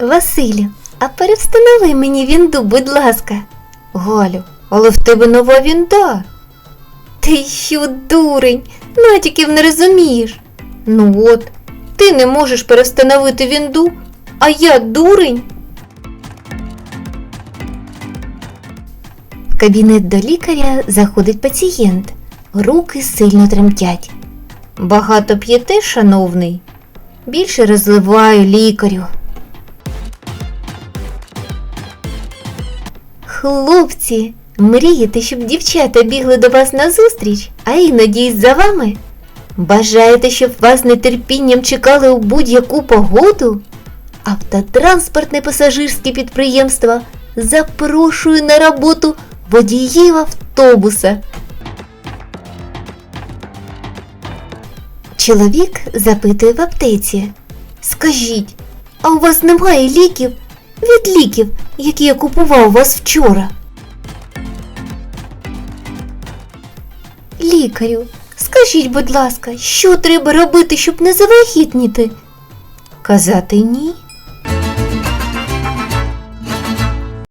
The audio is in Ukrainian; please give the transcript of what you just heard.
Василю, а перевстанови мені вінду, будь ласка. Галю, але в тебе нова вінда. Ти що, дурень, натяків не розумієш. Ну от, ти не можеш перестановити вінду, а я дурень. В кабінет до лікаря заходить пацієнт. Руки сильно тремтять. Багато п'єте, шановний. Більше розливаю лікарю. Хлопці, мрієте, щоб дівчата бігли до вас назустріч, а іноді й за вами? Бажаєте, щоб вас нетерпінням чекали у будь-яку погоду? Автотранспортне пасажирське підприємство запрошує на роботу водіїв автобуса. Чоловік запитує в аптеці. Скажіть, а у вас немає ліків ліків, які я купував у вас вчора? Лікарю, скажіть, будь ласка, що треба робити, щоб не завагітніти? Казати ні